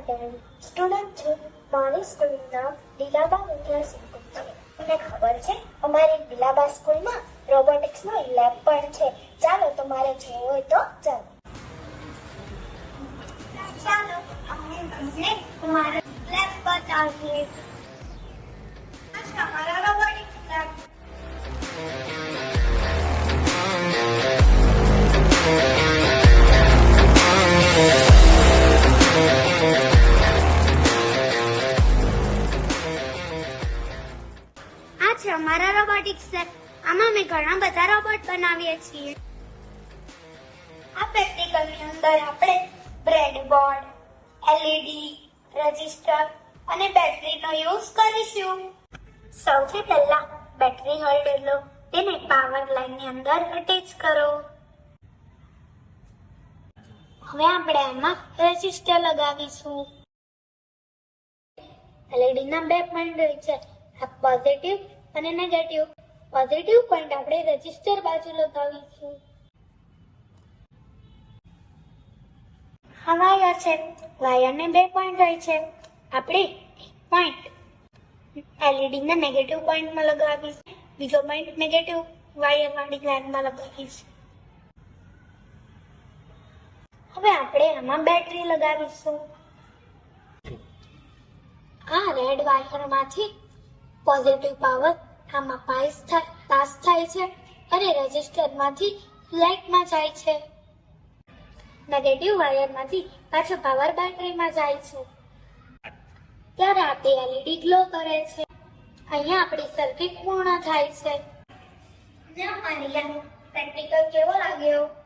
Student છું મારી સ્કૂલનું નામ લીલાબા વિદ્યા સંકુલ છે, તમને ખબર છે? અમારી લીલાબા સ્કૂલમાં રોબોટિક્સનો લેબ પણ છે. ચાલો તમારે જોવું હોય તો ચાલો. ચાલો અમારો લેબ બતાવીએ. આ છે, અમારા રોબોટિક્સ છે. આમાં અમે ઘણા બધા રોબોટ બનાવીએ છીએ. આ પ્રેક્ટિકલની અંદર આપણે બ્રેડબોર્ડ એલઈડી રજિસ્ટર અને બેટરીનો યુઝ કરીશું. સૌથી પહેલા બેટરી હોલ્ડર લો, તેને પાવર લાઇનની અંદર અટેચ કરો. હવે આપણે આમાં રજિસ્ટર લગાવીશું. LED ના બે પોઈન્ટ હોય છે, આ પોઝિટિવ અને નેગેટિવ પોઝિટિવ પોઈન્ટ આપણે રજિસ્ટર બાજુ લગાવીશું આ વાયર છે. વાયરને બે પોઈન્ટ હોય છે. આપણે પોઈન્ટ LED ના નેગેટિવ પોઈન્ટમાં લગાવીશ. બીજો પોઈન્ટ નેગેટિવ વાયર વાળી લાઈનમાં લગાવીશ. હવે આપણે આમાં બેટરી લગાવીશું. આ રેડ વાયરમાંથી પોઝિટિવ પાવર આમાં પાસ પાસ થાય છે, અને રેઝિસ્ટરમાંથી લાઇટમાં જાય છે. નેગેટિવ વાયરમાંથી પાછો પાવર બેટરીમાં જાય છે. ત્યારે આ તે એલઈડી ગ્લો કરે છે. અહીંયા આપણી સર્કિટ પૂર્ણ થાય છે. પ્રેક્ટિકલ કેવો લાગ્યો?